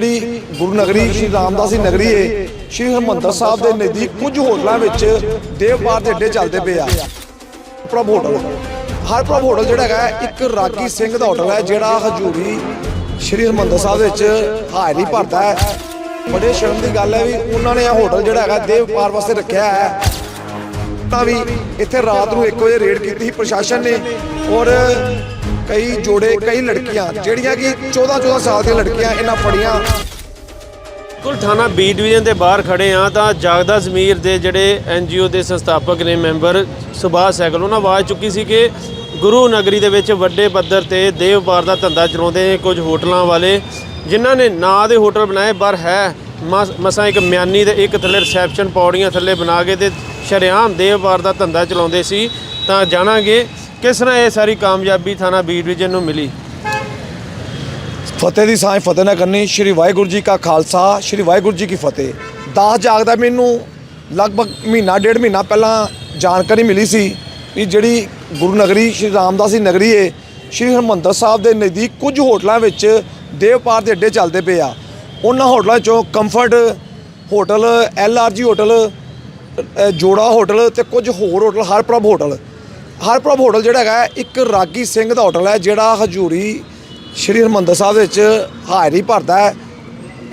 ਜਿਹੜੀ ਗੁਰੂ ਨਗਰੀ ਸ਼੍ਰੀ ਰਾਮਦਾਸ ਦੀ ਨਗਰੀ ਏ, ਸ਼੍ਰੀ ਹਰਮੰਦਰ ਸਾਹਿਬ ਦੇ ਨਜ਼ਦੀਕ ਕੁਝ ਹੋਟਲਾਂ ਵਿੱਚ ਦੇਵ ਦੇਵਪਾਰ ਦੇ ਅੱਡੇ ਚੱਲਦੇ ਪਏ ਆ। ਪ੍ਰਭ ਹੋਟਲ। ਹਰ ਪ੍ਰਭ ਹੋਟਲ ਜਿਹੜਾ ਹੈਗਾ ਇੱਕ ਰਾਗੀ ਸਿੰਘ ਦਾ ਹੋਟਲ ਹੈ, ਜਿਹੜਾ ਹਜੂਰੀ ਸ਼੍ਰੀ ਹਰਮੰਦਰ ਸਾਹਿਬ ਵਿੱਚ ਹਾਜ਼ਰੀ ਭਰਦਾ ਹੈ। ਬੜੇ ਸ਼ਰਮ ਦੀ ਗੱਲ ਹੈ ਵੀ ਉਹਨਾਂ ਨੇ ਇਹ ਹੋਟਲ ਜਿਹੜਾ ਹੈਗਾ ਦੇਵ ਪਾਰ ਵਾਸਤੇ ਰੱਖਿਆ ਹੈ। ਤਾਂ ਵੀ ਇੱਥੇ ਰਾਤ ਨੂੰ 1 ਵਜੇ ਰੇਡ ਕੀਤੀ ਸੀ ਪ੍ਰਸ਼ਾਸਨ ਨੇ ਔਰ ਕਈ ਜੋੜੇ, ਕਈ ਲੜਕੀਆਂ, ਜਿਹੜੀਆਂ ਕਿ 14 14 ਸਾਲ ਦੀਆਂ ਲੜਕੀਆਂ ਇਹਨਾਂ ਫੜੀਆਂ। ਕੁਲ ਥਾਣਾ ਬੀ ਡਿਵੀਜ਼ਨ ਦੇ ਬਾਹਰ ਖੜੇ ਆ ਤਾਂ ਜਾਗਦਾ ਜ਼ਮੀਰ ਦੇ ਜਿਹੜੇ ਐਨਜੀਓ ਦੇ ਸੰਸਥਾਪਕ ਨੇ ਮੈਂਬਰ ਸੁਭਾਸ਼ ਸੈਗਲ, ਉਹਨਾਂ ਆਵਾਜ਼ ਚੁੱਕੀ ਸੀ ਕਿ ਗੁਰੂ ਨਗਰੀ ਦੇ ਵਿੱਚ ਵੱਡੇ ਪੱਧਰ ਤੇ ਦੇਵ ਵਪਾਰ ਦਾ ਧੰਦਾ ਚਲਾਉਂਦੇ ਕੁਝ ਹੋਟਲਾਂ ਵਾਲੇ, ਜਿਨ੍ਹਾਂ ਨੇ ਨਾਂ ਦੇ ਹੋਟਲ ਬਣਾਏ, ਪਰ ਹੈ ਮਸ- ਮਸਾਂ ਇੱਕ ਮਿਆਨੀ ਦੇ ਇੱਕ ਥੱਲੇ ਰਿਸੈਪਸ਼ਨ ਪੌੜੀਆਂ ਥੱਲੇ ਬਣਾ ਕੇ ਤੇ ਸ਼ਰੇਆਮ ਦੇਵ ਵਪਾਰ ਦਾ ਧੰਦਾ ਚਲਾਉਂਦੇ ਸੀ। ਤਾਂ ਜਾਣਾਂਗੇ ਕਿਸ ਤਰ੍ਹਾਂ ਇਹ ਸਾਰੀ ਕਾਮਯਾਬੀ ਥਾਣਾ ਬੀ ਡਿਵੀਜ਼ਨ ਨੂੰ ਮਿਲੀ? ਫਤਿਹ ਦੀ ਸਾਂਝ ਫਤਿਹ ਨਾ ਕਰਨੀ। ਸ਼੍ਰੀ ਵਾਹਿਗੁਰੂ ਜੀ ਕਾ ਖਾਲਸਾ, ਸ਼੍ਰੀ ਵਾਹਿਗੁਰੂ ਜੀ ਕੀ ਫਤਿਹ। ਦਾਸ ਜਾਗਦਾ ਮੈਨੂੰ ਲਗਭਗ ਮਹੀਨਾ, ਡੇਢ ਮਹੀਨਾ ਪਹਿਲਾਂ ਜਾਣਕਾਰੀ ਮਿਲੀ ਸੀ ਕਿ ਜਿਹੜੀ ਗੁਰੂ ਨਗਰੀ, ਸ਼੍ਰੀ ਰਾਮਦਾਸ ਦੀ ਨਗਰੀ ਏ, ਸ਼੍ਰੀ ਹਰਮੰਦਰ ਸਾਹਿਬ ਦੇ ਨਜ਼ਦੀਕ ਕੁਝ ਹੋਟਲਾਂ ਵਿੱਚ ਦੇਵਪਾਰ ਦੇ ਅੱਡੇ ਚੱਲਦੇ ਪਏ ਆ। ਉਹਨਾਂ ਹੋਟਲਾਂ ਚੋਂ comfort hotel, L R G hotel Jora hotel ਤੇ ਕੁਝ ਹੋਰ hotel, Harprabh hotel. Harprabh hotel ਜਿਹੜਾ ਹੈਗਾ, ਇੱਕ ਰਾਗੀ ਸਿੰਘ ਦਾ ਹੋਟਲ ਹੈ, ਜਿਹੜਾ ਹਜੂਰੀ ਸ਼੍ਰੀ ਹਰਮੰਦਰ ਸਾਹਿਬ ਵਿੱਚ ਹਾਜ਼ਰੀ ਭਰਦਾ ਹੈ।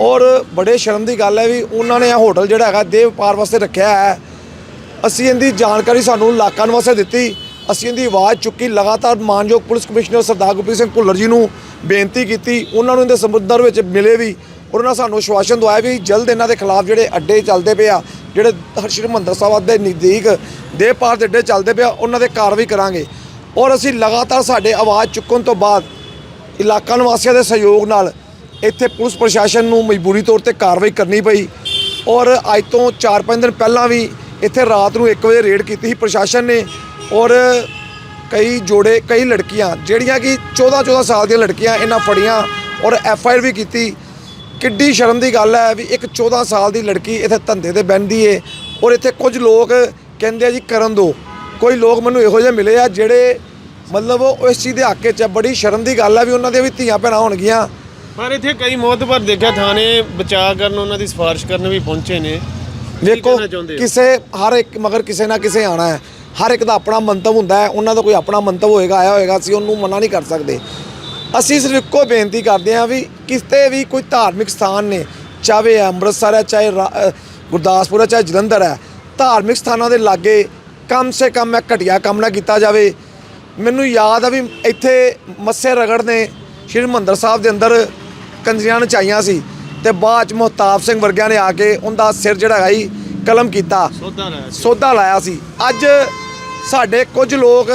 ਔਰ ਬੜੇ ਸ਼ਰਮ ਦੀ ਗੱਲ ਹੈ ਵੀ ਉਹਨਾਂ ਨੇ ਇਹ ਹੋਟਲ ਜਿਹੜਾ ਹੈਗਾ ਦੇਵ ਵਪਾਰ ਵਾਸਤੇ ਰੱਖਿਆ ਹੈ। ਅਸੀਂ ਇਹਦੀ ਜਾਣਕਾਰੀ ਸਾਨੂੰ ਇਲਾਕਾ ਨਿਵਾਸੀਆਂ ਦਿੱਤੀ। ਅਸੀਂ ਇਹਦੀ ਆਵਾਜ਼ ਚੁੱਕੀ, ਲਗਾਤਾਰ ਮਾਨਯੋਗ ਪੁਲਿਸ ਕਮਿਸ਼ਨਰ ਸਰਦਾਰ ਗੁਰਪ੍ਰੀਤ ਸਿੰਘ ਭੁੱਲਰ ਜੀ ਨੂੰ ਬੇਨਤੀ ਕੀਤੀ। ਉਹਨਾਂ ਨੂੰ ਇਹਦੇ ਸਮੁੰਦਰ ਵਿੱਚ ਮਿਲੇ ਵੀ ਉਹਨਾਂ ਸਾਨੂੰ ਆਸ਼ਵਾਸਨ ਦਵਾਇਆ ਵੀ ਜਲਦ ਇਹਨਾਂ ਦੇ ਖਿਲਾਫ ਜਿਹੜੇ ਅੱਡੇ ਚੱਲਦੇ ਪਏ ਆ ਜਿਹੜੇ ਸ਼੍ਰੀ ਹਰਿਮੰਦਰ ਸਾਹਿਬ ਦੇ ਨਜ਼ਦੀਕ ਦੇਵ ਪਾਰ ਦੇ ਅੱਡੇ ਚੱਲਦੇ ਪਿਆ ਉਹਨਾਂ ਦੇ ਕਾਰਵਾਈ ਕਰਾਂਗੇ। ਔਰ ਅਸੀਂ ਲਗਾਤਾਰ ਸਾਡੇ ਆਵਾਜ਼ ਚੁੱਕਣ ਤੋਂ ਬਾਅਦ ਇਲਾਕਾ ਨਿਵਾਸੀਆਂ ਦੇ ਸਹਿਯੋਗ ਨਾਲ ਇੱਥੇ ਪੁਲਿਸ ਪ੍ਰਸ਼ਾਸਨ ਨੂੰ ਮਜਬੂਰੀ ਤੌਰ ਤੇ ਕਾਰਵਾਈ ਕਰਨੀ ਪਈ। ਔਰ ਅੱਜ ਤੋਂ 4-5 ਦਿਨ ਪਹਿਲਾਂ ਵੀ ਇੱਥੇ ਰਾਤ ਨੂੰ 1 ਵਜੇ ਰੇਡ ਕੀਤੀ ਸੀ ਪ੍ਰਸ਼ਾਸਨ ਨੇ। ਔਰ ਕਈ ਜੋੜੇ, ਕਈ ਲੜਕੀਆਂ, ਜਿਹੜੀਆਂ ਕਿ 14-14 ਸਾਲ ਦੀਆਂ ਲੜਕੀਆਂ ਇਹਨਾਂ ਫੜੀਆਂ ਔਰ ਐਫ ਆਈ ਆਰ ਵੀ ਕੀਤੀ। ਕਿੱਡੀ ਸ਼ਰਮ ਦੀ ਗੱਲ ਹੈ ਵੀ ਇੱਕ 14 ਸਾਲ ਦੀ ਲੜਕੀ ਇੱਥੇ ਧੰਦੇ ਤੇ ਬਹਿੰਦੀ ਏ ਔਰ ਇੱਥੇ ਕੁਝ ਲੋਕ ਕਹਿੰਦੇ ਆ ਜੀ ਕਰਨ ਦੋ। ਕੋਈ ਲੋਕ ਮੈਨੂੰ ਇਹੋ ਜਿਹੇ ਮਿਲੇ ਆ ਜਿਹੜੇ ਮਤਲਬ ਉਹ ਇਸ ਚੀਜ਼ ਦੇ ਹੱਕ 'ਚ ਆ। ਬੜੀ ਸ਼ਰਮ ਦੀ ਗੱਲ ਹੈ ਵੀ ਉਹਨਾਂ ਦੀਆਂ ਵੀ ਧੀਆਂ ਭੈਣਾਂ ਹੋਣਗੀਆਂ। ਪਰ ਇੱਥੇ ਕਈ ਮੌਤਬਰ ਦੇਖਿਆ ਥਾਣੇ ਬਚਾਅ ਕਰਨ ਉਹਨਾਂ ਦੀ ਸਿਫਾਰਿਸ਼ ਕਰਨ ਵੀ ਪਹੁੰਚੇ ਨੇ। ਕੀ ਵੇਖੋ ਕਹਿਣਾ ਚਾਹੁੰਦੇ ਹੋ? ਕਿਸੇ ਹਰ ਇੱਕ ਮਗਰ ਕਿਸੇ ਨਾ ਕਿਸੇ ਆਣਾ ਹੈ। ਹਰ ਇੱਕ ਦਾ ਆਪਣਾ ਮੰਤਵ ਹੁੰਦਾ ਹੈ। ਉਹਨਾਂ ਦਾ ਕੋਈ ਆਪਣਾ ਮੰਤਵ ਹੋਏਗਾ ਆਇਆ ਹੋਏਗਾ ਅਸੀਂ ਉਹਨੂੰ ਮਨਾ ਨਹੀਂ ਕਰ ਸਕਦੇ। ਅਸੀਂ ਸਿਰਫ ਇੱਕੋ ਬੇਨਤੀ ਕਰਦੇ ਹਾਂ ਵੀ ਕਿਤੇ ਵੀ ਕੋਈ ਧਾਰਮਿਕ ਸਥਾਨ ਨੇ ਚਾਹੇ ਅੰਮ੍ਰਿਤਸਰ ਹੈ ਚਾਹੇ ਗੁਰਦਾਸਪੁਰ ਹੈ ਚਾਹੇ ਜਲੰਧਰ ਹੈ ਧਾਰਮਿਕ ਸਥਾਨਾਂ ਦੇ ਲਾਗੇ ਕਮ ਸੇ ਕਮ ਇਹ ਘਟੀਆ ਕੰਮ ਨਾ ਕੀਤਾ ਜਾਵੇ। ਮੈਨੂੰ ਯਾਦ ਆ ਵੀ ਇੱਥੇ ਮੱਸੇ ਰਗੜ ਨੇ ਸ਼੍ਰੀ ਹਰਿਮੰਦਰ ਸਾਹਿਬ ਦੇ ਅੰਦਰ ਕੰਜਰੀਆਂ ਨਚਾਈਆਂ ਸੀ ਤੇ ਬਾਅਦ ਚ ਮੁਹਤਾਬ ਸਿੰਘ ਵਰਗਿਆਂ ਨੇ ਆ ਕੇ ਉਹਦਾ ਸਿਰ ਜਿਹੜਾ ਜੀ ਕਲਮ ਕੀਤਾ। ਸੋਧਾ ਲਾਇਆ ਸੀ। ਅੱਜ ਸਾਡੇ ਕੁਝ ਲੋਕ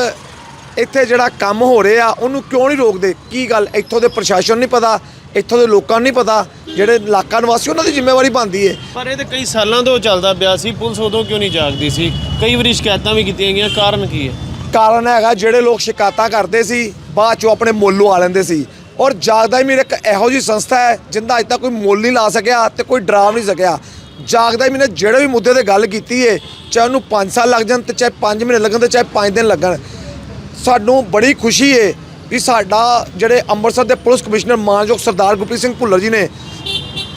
ਇੱਥੇ ਜਿਹੜਾ ਕੰਮ ਹੋ ਰਿਹਾ ਉਹਨੂੰ ਕਿਉਂ ਨਹੀਂ ਰੋਕਦੇ? ਕੀ ਗੱਲ? ਇੱਥੋਂ ਦੇ ਪ੍ਰਸ਼ਾਸਨ ਨਹੀਂ ਪਤਾ? ਇੱਥੋਂ ਦੇ ਲੋਕਾਂ ਨੂੰ ਨਹੀਂ ਪਤਾ ਜਿਹੜੇ ਇਲਾਕਾ ਨਿਵਾਸੀ ਉਹਨਾਂ ਦੀ ਜ਼ਿੰਮੇਵਾਰੀ ਬਣਦੀ ਹੈ ਪਰ ਇਹ ਤੇ ਕਈ ਸਾਲਾਂ ਤੋਂ ਚੱਲਦਾ ਪਿਆ ਸੀ ਪੁਲਿਸ ਉਦੋਂ ਕਿਉਂ ਨਹੀਂ ਜਾਗਦੀ ਸੀ? ਕਈ ਵਾਰੀ ਸ਼ਿਕਾਇਤਾਂ ਵੀ ਕੀਤੀਆਂ ਗਈਆਂ ਕਾਰਨ ਕੀ ਹੈ? ਕਾਰਨ ਹੈਗਾ ਜਿਹੜੇ ਲੋਕ ਸ਼ਿਕਾਇਤਾਂ ਕਰਦੇ ਸੀ ਬਾਅਦ ਚੋਂ ਆਪਣੇ ਮੁੱਲ ਲਵਾ ਲੈਂਦੇ ਸੀ। ਔਰ ਜਾਗਦਾ ਹੀ ਮੇਰੇ ਇੱਕ ਇਹੋ ਜਿਹੀ ਸੰਸਥਾ ਹੈ ਜਿੰਦਾ ਅੱਜ ਤੱਕ ਕੋਈ ਮੁੱਲ ਨਹੀਂ ਲਾ ਸਕਿਆ ਤੇ ਕੋਈ ਡਰਾ ਨਹੀਂ ਸਕਿਆ। ਜਾਗਦਾ ਹੀ ਮੈਨੇ ਜਿਹੜੇ ਵੀ ਮੁੱਦੇ ਤੇ ਗੱਲ ਕੀਤੀ ਏ ਚਾਹੇ ਉਹਨੂੰ 5 ਸਾਲ ਲੱਗ ਜਾਣ ਤੇ ਚਾਹੇ 5 ਮਹੀਨੇ ਲੱਗਣ ਤੇ ਚਾਹੇ 5 ਦਿਨ ਲੱਗਣ। ਸਾਨੂੰ ਬੜੀ ਖੁਸ਼ੀ ਏ ਵੀ ਸਾਡਾ ਜਿਹੜੇ ਅੰਮ੍ਰਿਤਸਰ ਦੇ ਪੁਲਿਸ ਕਮਿਸ਼ਨਰ ਮਾਨਯੋਗ ਸਰਦਾਰ ਗੁਰਪ੍ਰੀਤ ਸਿੰਘ ਭੁੱਲਰ ਜੀ ਨੇ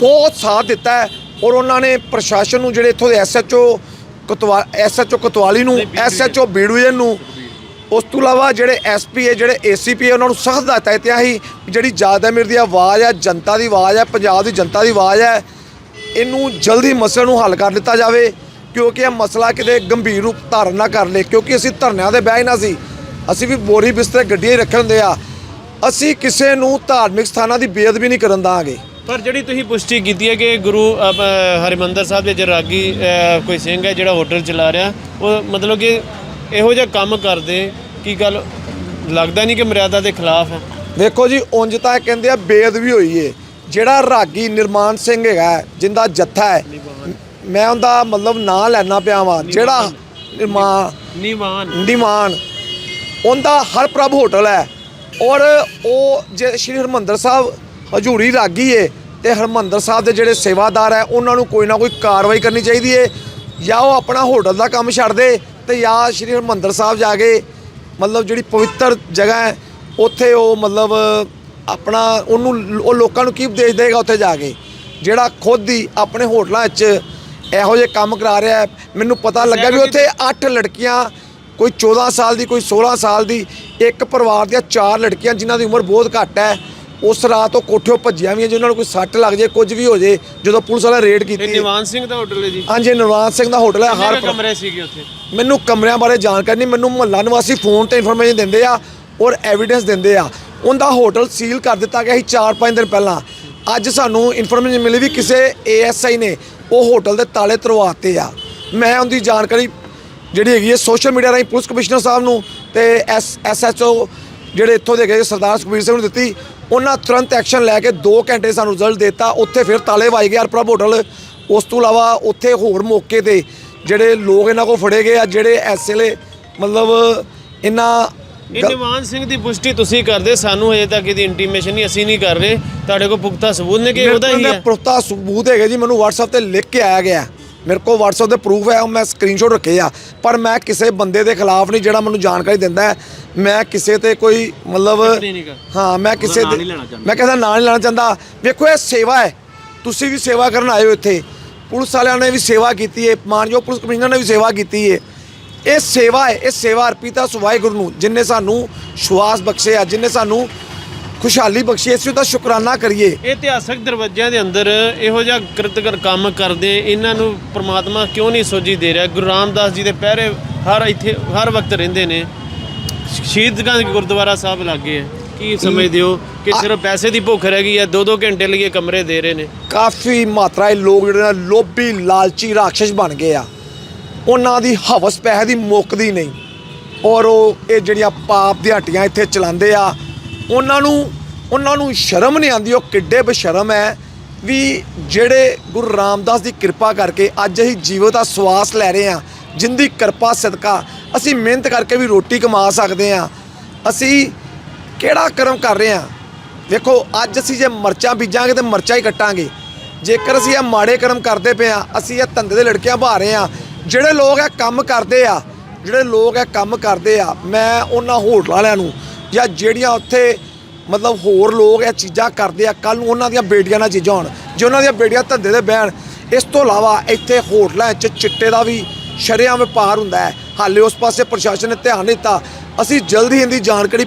ਬਹੁਤ ਸਾਥ ਦਿੱਤਾ ਹੈ ਔਰ ਉਹਨਾਂ ਨੇ ਪ੍ਰਸ਼ਾਸਨ ਨੂੰ ਜਿਹੜੇ ਇੱਥੋਂ ਦੇ ਐਸਐਚਓ ਕਤਵਾ ਐਸਐਚਓ ਕਤਵਾਲੀ ਨੂੰ ਐਸਐਚਓ ਬੀੜੂਜਨ ਨੂੰ ਉਸ ਤੋਂ ਇਲਾਵਾ ਜਿਹੜੇ ਐਸਪੀ ਹੈ ਜਿਹੜੇ ਏਸੀਪੀ ਹੈ ਉਹਨਾਂ ਨੂੰ ਸਖਤ ਹਦਾਇਤਾਂ ਦਿੱਤੀਆਂ ਸੀ ਜਿਹੜੀ ਜ਼ਿਆਦਾ ਮੇਰ ਦੀ ਆਵਾਜ਼ ਹੈ ਜਨਤਾ ਦੀ ਆਵਾਜ਼ ਹੈ ਪੰਜਾਬ ਦੀ ਜਨਤਾ ਦੀ ਆਵਾਜ਼ ਹੈ ਇਹਨੂੰ ਜਲਦੀ ਮਸਲੇ ਨੂੰ ਹੱਲ ਕਰ ਦਿੱਤਾ ਜਾਵੇ ਕਿਉਂਕਿ ਇਹ ਮਸਲਾ ਕਿਤੇ ਗੰਭੀਰ ਰੂਪ ਧਾਰਨ ਨਾ ਕਰ ਲੇ ਕਿਉਂਕਿ ਅਸੀਂ ਧਰਨਿਆਂ ਦੇ ਬਹਿ ਨਾ ਸੀ। ਅਸੀਂ ਵੀ ਬੋਰੀ ਬਿਸਤਰੇ ਗੱਡੀਆਂ ਹੀ ਰੱਖਣ ਦੇ ਆ। ਅਸੀਂ ਕਿਸੇ ਨੂੰ ਧਾਰਮਿਕ ਸਥਾਨਾਂ ਦੀ ਬੇਅਦਬੀ ਨਹੀਂ ਕਰਨ ਦਾਂਗੇ। ਪਰ ਜਿਹੜੀ ਤੁਸੀਂ ਪੁਸ਼ਟੀ ਕੀਤੀ ਹੈ ਕਿ ਗੁਰੂ ਹਰਿਮੰਦਰ ਸਾਹਿਬ ਦੇ ਜਿਹੜਾ ਰਾਗੀ ਅ, ਕੋਈ ਸਿੰਘ ਹੈ ਜਿਹੜਾ ਹੋਟਲ ਚਲਾ ਰਿਹਾ ਉਹ ਮਤਲਬ ਕਿ ਇਹੋ ਜਿਹਾ ਕੰਮ ਕਰਦੇ ਕੀ ਗੱਲ ਲੱਗਦਾ ਨਹੀਂ ਕਿ ਮਰਿਆਦਾ ਦੇ ਖਿਲਾਫ ਹੈ? ਵੇਖੋ ਜੀ ਉਂਝ ਤਾਂ ਕਹਿੰਦੇ ਆ ਬੇਅਦਬੀ ਹੋਈ ਏ। ਜਿਹੜਾ ਰਾਗੀ ਨਿਰਮਾਨ ਸਿੰਘ ਹੈਗਾ ਹੈ, ਜਿੰਦਾ ਜੱਥਾ ਹੈ ਮੈਂ ਉਹਦਾ ਮਤਲਬ ਨਾਂ ਲੈਣਾ ਪਿਆ ਵਾਂ। ਜਿਹੜਾ ਨਿਰਮਾਨ ਨੀਵਾਨ ਨਿਮਾਨ। ਉਹਦਾ ਹਰਪ੍ਰਭ ਹੋਟਲ ਹੈ। ਔਰ ਉਹ ਜੇ ਸ਼੍ਰੀ ਹਰਮੰਦਰ ਸਾਹਿਬ ਹਜੂਰੀ ਰਾਗੀ ਏ ਤੇ ਹਰਮੰਦਰ ਸਾਹਿਬ ਦੇ ਜਿਹੜੇ ਸੇਵਾਦਾਰ ਹੈ ਉਹਨਾਂ ਨੂੰ ਕੋਈ ਨਾ ਕੋਈ ਕਾਰਵਾਈ ਕਰਨੀ ਚਾਹੀਦੀ ਏ। ਜਾਂ ਉਹ ਆਪਣਾ ਹੋਟਲ ਦਾ ਕੰਮ ਛੱਡ ਦੇ ਤੇ ਜਾਂ ਸ਼੍ਰੀ ਹਰਮੰਦਰ ਸਾਹਿਬ ਜਾ ਕੇ ਮਤਲਬ ਜਿਹੜੀ ਪਵਿੱਤਰ ਜਗ੍ਹਾ ਹੈ ਉੱਥੇ ਉਹ ਮਤਲਬ ਆਪਣਾ ਉਹਨੂੰ ਉਹ ਲੋਕਾਂ ਨੂੰ ਕੀ ਉਪਦੇਸ਼ ਦੇਗਾ ਉੱਥੇ ਜਾ ਕੇ? ਜਿਹੜਾ ਖੁਦ ਹੀ ਆਪਣੇ ਹੋਟਲਾਂ 'ਚ ਇਹੋ ਜਿਹੇ ਕੰਮ ਕਰਾ ਰਿਹਾ ਮੈਨੂੰ ਪਤਾ ਲੱਗਾ ਵੀ ਉੱਥੇ 8 ਲੜਕੀਆਂ ਕੋਈ 14 ਸਾਲ ਦੀ ਕੋਈ 16 ਸਾਲ ਦੀ ਇੱਕ ਪਰਿਵਾਰ ਦੀਆਂ ਚਾਰ ਲੜਕੀਆਂ ਜਿਨ੍ਹਾਂ ਦੀ ਉਮਰ ਬਹੁਤ ਘੱਟ ਹੈ ਉਸ ਰਾਤ ਉਹ ਕੋਠਿਓ ਭੱਜੀਆਂ ਵੀ ਜਿਨ੍ਹਾਂ ਨੂੰ ਕੋਈ ਸੱਟ ਲੱਗ ਜੇ ਕੁਝ ਵੀ ਹੋ ਜੇ ਜਦੋਂ ਪੁਲਿਸ ਵਾਲੇ ਰੇਡ ਕੀਤੀ। ਨਿਵਾਨ ਸਿੰਘ ਦਾ ਹੋਟਲ ਹੈ ਜੀ। ਹਾਂਜੀ ਨਰਵਾਨ ਸਿੰਘ ਦਾ ਹੋਟਲ ਹੈ ਹਰ ਕਮਰੇ ਸੀਗੇ ਉੱਥੇ? ਮੈਨੂੰ ਕਮਰਿਆਂ ਬਾਰੇ ਜਾਣਕਾਰੀ ਨਹੀਂ ਮੈਨੂੰ ਮੁਹੱਲਾ ਨਿਵਾਸੀ ਫੋਨ ਤੇ ਇਨਫੋਰਮੇਸ਼ਨ ਦਿੰਦੇ ਆ ਔਰ ਐਵੀਡੈਂਸ ਦਿੰਦੇ ਆ। ਉਹਦਾ ਹੋਟਲ ਸੀਲ ਕਰ ਦਿੱਤਾ ਗਿਆ ਸੀ 4-5 ਦਿਨ ਪਹਿਲਾਂ। ਅੱਜ ਸਾਨੂੰ ਇਨਫੋਰਮੇਸ਼ਨ ਮਿਲੀ ਵੀ ਕਿਸੇ ਏਐਸਆਈ ਨੇ ਉਹ ਹੋਟਲ ਦੇ ਤਾਲੇ ਤਰਵਾਤੇ ਆ। ਮੈਂ ਉਹਦੀ ਜਾਣਕਾਰੀ ਜਿਹੜੀ ਹੈਗੀ ਹੈ ਸੋਸ਼ਲ ਮੀਡੀਆ ਰਾਹੀਂ ਪੁਲਿਸ ਕਮਿਸ਼ਨਰ ਸਾਹਿਬ ਨੂੰ ਤੇ ਐਸ ਐਸਐਚਓ ਜਿਹੜੇ ਇੱਥੋਂ ਦੇ ਗਏ ਸਰਦਾਰ ਸੁਖਬੀਰ ਸਿੰਘ ਨੂੰ ਦਿੱਤੀ। ਉਹਨਾਂ ਤੁਰੰਤ ਐਕਸ਼ਨ ਲੈ ਕੇ 2 ਘੰਟੇ ਸਾਨੂੰ ਰਿਜ਼ਲਟ ਦਿੱਤਾ। ਉੱਥੇ ਫਿਰ ਤਾਲੇ ਵਾਈ ਗਏ ਹਰਪ੍ਰਭ ਹੋਟਲ। ਉਸ ਤੋਂ ਇਲਾਵਾ ਉੱਥੇ ਹੋਰ ਮੌਕੇ ਤੇ ਜਿਹੜੇ ਲੋਕ ਇਹਨਾਂ ਕੋਲ ਫੜੇ ਗਏ ਆ ਜਿਹੜੇ ਵੇਲੇ ਮਤਲਬ ਇਹਨਾਂ ਇਹ ਨਿਵਾਨ ਸਿੰਘ ਦੀ ਪੁਸ਼ਟੀ ਤੁਸੀਂ ਕਰਦੇ ਸਾਨੂੰ ਹਜੇ ਤੱਕ ਇਹਦੀ ਇੰਟੀਮੇਸ਼ਨ ਨਹੀਂ ਅਸੀਂ ਨਹੀਂ ਕਰ ਰਹੇ। ਤੁਹਾਡੇ ਕੋਲ ਪੁਖਤਾ ਸਬੂਤ ਨੇ ਕਿ ਉਹਦਾ ਹੀ ਹੈ? ਪੁਖਤਾ ਸਬੂਤ ਹੈਗੇ ਜੀ ਮੈਨੂੰ WhatsApp ਤੇ ਲਿਖ ਕੇ ਆਇਆ ਗਿਆ। ਮੇਰੇ ਕੋਲ WhatsApp ਤੇ ਪ੍ਰੂਫ ਹੈ ਉਹ ਮੈਂ ਸਕਰੀਨਸ਼ਾਟ ਰੱਖੇ ਆ। ਪਰ ਮੈਂ ਕਿਸੇ ਬੰਦੇ ਦੇ ਖਿਲਾਫ ਨਹੀਂ ਜਿਹੜਾ ਮੈਨੂੰ ਜਾਣਕਾਰੀ ਦਿੰਦਾ ਹੈ। ਮੈਂ ਕਿਸੇ ਤੇ ਕੋਈ ਮਤਲਬ ਹਾਂ ਮੈਂ ਕਿਸੇ ਚਾਹੁੰਦਾ। ਮੈਂ ਕਿਸੇ ਦਾ ਨਾਂ ਨਹੀਂ ਲੈਣਾ ਚਾਹੁੰਦਾ। ਵੇਖੋ ਇਹ ਸੇਵਾ ਹੈ। ਤੁਸੀਂ ਵੀ ਸੇਵਾ ਕਰਨ ਆਏ ਹੋ ਇੱਥੇ। ਪੁਲਿਸ ਵਾਲਿਆਂ ਨੇ ਵੀ ਸੇਵਾ ਕੀਤੀ ਹੈ। ਮਾਨਯੋਗ ਪੁਲਿਸ ਕਮਿਸ਼ਨਰ ਨੇ ਵੀ ਸੇਵਾ ਕੀਤੀ ਹੈ। ਇਹ ਸੇਵਾ ਹੈ ਇਹ ਸੇਵਾ ਅਰਪਿਤ ਆ ਵਾਹਿਗੁਰੂ ਨੂੰ ਜਿਨਨੇ ਸਾਨੂੰ ਸ਼ਵਾਸ ਬਖਸ਼ਿਆ ਜਿਨਨੇ ਸਾਨੂੰ ਖੁਸ਼ਹਾਲੀ ਬਖਸ਼ੀ ਇਸ ਦਾ ਸ਼ੁਕਰਾਨਾ ਕਰੀਏ। ਇਹ ਇਤਿਹਾਸਕ ਦਰਵਾਜ਼ਿਆਂ ਦੇ ਅੰਦਰ ਇਹੋ ਜਿਹਾ ਕਿਰਤਕਰ ਕੰਮ ਕਰਦੇ ਇਹਨਾਂ ਨੂੰ ਪ੍ਰਮਾਤਮਾ ਕਿਉਂ ਨਹੀਂ ਸੋਝੀ ਦੇ ਰਿਹਾ? ਗੁਰੂ ਰਾਮਦਾਸ ਜੀ ਦੇ ਪਹਿਰੇ ਹਰ ਇੱਥੇ ਹਰ ਵਕਤ ਰਹਿੰਦੇ ਨੇ। ਸ਼ਹੀਦਗੰਜ ਗੁਰਦੁਆਰਾ ਸਾਹਿਬ ਲੱਗੇ ਹੈ। ਕੀ ਸਮਝਦੇ ਹੋ ਕਿ ਸਿਰਫ ਪੈਸੇ ਦੀ ਭੁੱਖ ਰਹਿ ਗਈ ਹੈ ਦੋ ਦੋ ਘੰਟੇ ਲਈ ਕਮਰੇ ਦੇ ਰਹੇ ਨੇ? ਕਾਫੀ ਮਾਤਰਾ ਦੇ ਲੋਕ ਜਿਹੜੇ ਨੇ ਲੋਭੀ ਲਾਲਚੀ ਰਾਖਸ਼ ਬਣ ਗਏ ਆ। ਉਹਨਾਂ ਦੀ ਹਵਸ ਪੈਸੇ ਦੀ ਮੁੱਕਦੀ ਨਹੀਂ। ਔਰ ਉਹ ਇਹ ਜਿਹੜੀਆਂ ਪਾਪ ਦੀਆਂ ਹੱਟੀਆਂ ਇੱਥੇ ਚਲਾਉਂਦੇ ਆ ਉਹਨਾਂ ਨੂੰ ਉਹਨਾਂ ਨੂੰ ਸ਼ਰਮ ਨਹੀਂ ਆਉਂਦੀ, ਉਹ ਕਿੱਡੇ ਬਸ਼ਰਮ ਹੈ ਵੀ ਜਿਹੜੇ ਗੁਰੂ ਰਾਮਦਾਸ ਦੀ ਕਿਰਪਾ ਕਰਕੇ ਅੱਜ ਅਸੀਂ ਜੀਵਤ ਦਾ ਸਵਾਸ ਲੈ ਰਹੇ ਹਾਂ, ਜਿੰਦੀ ਕਿਰਪਾ, ਸਦਕਾ, ਅਸੀਂ ਮਿਹਨਤ ਕਰਕੇ ਵੀ ਰੋਟੀ ਕਮਾ ਸਕਦੇ ਹਾਂ। ਅਸੀਂ ਕਿਹੜਾ ਕਰਮ ਕਰ ਰਹੇ ਹਾਂ? ਵੇਖੋ, ਅੱਜ ਅਸੀਂ ਜੇ ਮਰਚਾਂ ਬੀਜਾਂਗੇ ਤੇ ਮਰਚਾਂ ਹੀ ਕੱਟਾਂਗੇ। ਜੇਕਰ ਅਸੀਂ ਇਹ ਮਾੜੇ ਕਰਮ ਕਰਦੇ ਪਏ ਆ ਅਸੀਂ ਇਹ ਧੰਦੇ ਦੇ ਲੜਕੀਆਂ ਬਹਾ ਰਹੇ ਆ ਜਿਹੜੇ ਲੋਕ ਇਹ ਕੰਮ ਕਰਦੇ ਆ, ਜਿਹੜੇ ਲੋਕ ਇਹ ਕੰਮ ਕਰਦੇ ਆ, ਮੈਂ ਉਹਨਾਂ ਹੋਟਲ ਵਾਲਿਆਂ ਨੂੰ ਜਾਂ ਜਿਹੜੀਆਂ ਉੱਥੇ ਮਤਲਬ ਹੋਰ ਲੋਕ ਇਹ ਚੀਜ਼ਾਂ ਕਰਦੇ ਆ ਕੱਲ ਨੂੰ ਉਹਨਾਂ ਦੀਆਂ ਬੇਟੀਆਂ ਨਾਲ ਚੀਜ਼ਾਂ ਹੋਣ। ਜੇ ਉਹਨਾਂ ਦੀਆਂ ਬੇਟੀਆਂ ਧੰਦੇ ਦੇ ਬਹਿਣ, ਇਸ ਤੋਂ ਇਲਾਵਾ ਇੱਥੇ ਹੋਟਲਾਂ 'ਚ ਚਿੱਟੇ ਦਾ ਵੀ ਸ਼ਰੇਆਮ ਵਪਾਰ ਹੁੰਦਾ ਹੈ। ਹਾਲੇ ਉਸ ਪਾਸੇ ਪ੍ਰਸ਼ਾਸਨ ਨੇ ਧਿਆਨ ਨਹੀਂ ਦਿੱਤਾ। ਅਸੀਂ ਜਲਦੀ ਇਹਦੀ ਜਾਣਕਾਰੀ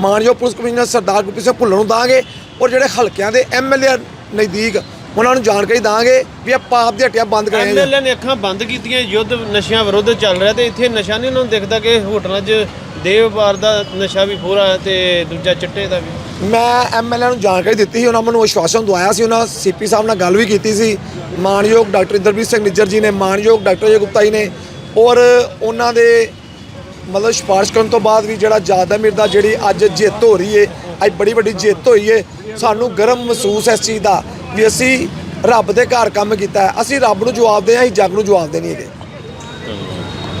ਮਾਨਯੋਗ ਪੁਲਿਸ ਕਮਿਸ਼ਨਰ ਸਰਦਾਰ ਗੁਰਪ੍ਰੀਤ ਸਿੰਘ ਭੁੱਲਰ ਨੂੰ ਦਾਂਗੇ ਔਰ ਜਿਹੜੇ ਹਲਕਿਆਂ ਦੇ ਐਮਐਲਏ ਨਜ਼ਦੀਕ ਉਹਨਾਂ ਨੂੰ ਜਾਣਕਾਰੀ ਦਾਂਗੇ ਵੀ ਇਹ ਪਾਪ ਦੀ ਹੱਟਿਆ ਬੰਦ ਕਰਾਇਆ ਐਮਐਲਏ ਨੇ ਅੱਖਾਂ ਬੰਦ ਕੀਤੀਆਂ, ਯੁੱਧ ਨਸ਼ਿਆਂ ਵਿਰੁੱਧ ਚੱਲ ਰਿਹਾ ਤੇ ਇੱਥੇ ਨਸ਼ਾ ਨਹੀਂ ਉਹਨਾਂ ਨੂੰ ਦਿਖਦਾ ਕਿ ਹੋਟਲਾਂ 'ਚ ਦੇਵ ਵਾਰ ਦਾ ਨਸ਼ਾ ਵੀ ਪੂਰਾ ਹੈ ਤੇ ਦੂਜਾ ਚਿੱਟੇ ਦਾ ਵੀ। ਮੈਂ ਐਮਐਲਏ ਨੂੰ ਜਾਣਕਾਰੀ ਦਿੱਤੀ ਸੀ, ਉਹਨਾਂ ਮੈਨੂੰ ਵਿਸ਼ਵਾਸਨ ਦਵਾਇਆ ਸੀ, ਉਹਨਾਂ ਸੀਪੀ ਸਾਹਿਬ ਨਾਲ ਗੱਲ ਵੀ ਕੀਤੀ ਸੀ। ਮਾਨਯੋਗ ਡਾਕਟਰ ਇੰਦਰਬੀਰ ਸਿੰਘ ਨਿੱਜਰ ਜੀ ਨੇ, ਮਾਨਯੋਗ ਡਾਕਟਰ ਅਜੇ ਗੁਪਤਾ ਜੀ ਨੇ ਔਰ ਉਹਨਾਂ ਦੇ ਮਤਲਬ ਸਿਫਾਰਿਸ਼ ਕਰਨ ਤੋਂ ਬਾਅਦ ਵੀ ਜਿਹੜਾ ਜਾਦਮੀਰ ਦਾ ਜਿਹੜੀ ਅੱਜ ਜਿੱਤ ਹੋ ਰਹੀ ਏ, ਅੱਜ ਬੜੀ ਵੱਡੀ ਜਿੱਤ ਹੋਈ ਏ, ਸਾਨੂੰ ਗਰਮ ਮਹਿਸੂਸ ਹੈ ਇਸ ਚੀਜ਼ ਦਾ ਵੀ ਅਸੀਂ ਰੱਬ ਦੇ ਘਰ ਕੰਮ ਕੀਤਾ ਹੈ, ਅਸੀਂ ਰੱਬ ਨੂੰ ਜਵਾਬ ਦੇ ਹਾਂ, ਅਸੀਂ ਜੱਗ ਨੂੰ ਜਵਾਬ ਦੇ ਨਹੀਂ ਹੈਗੇ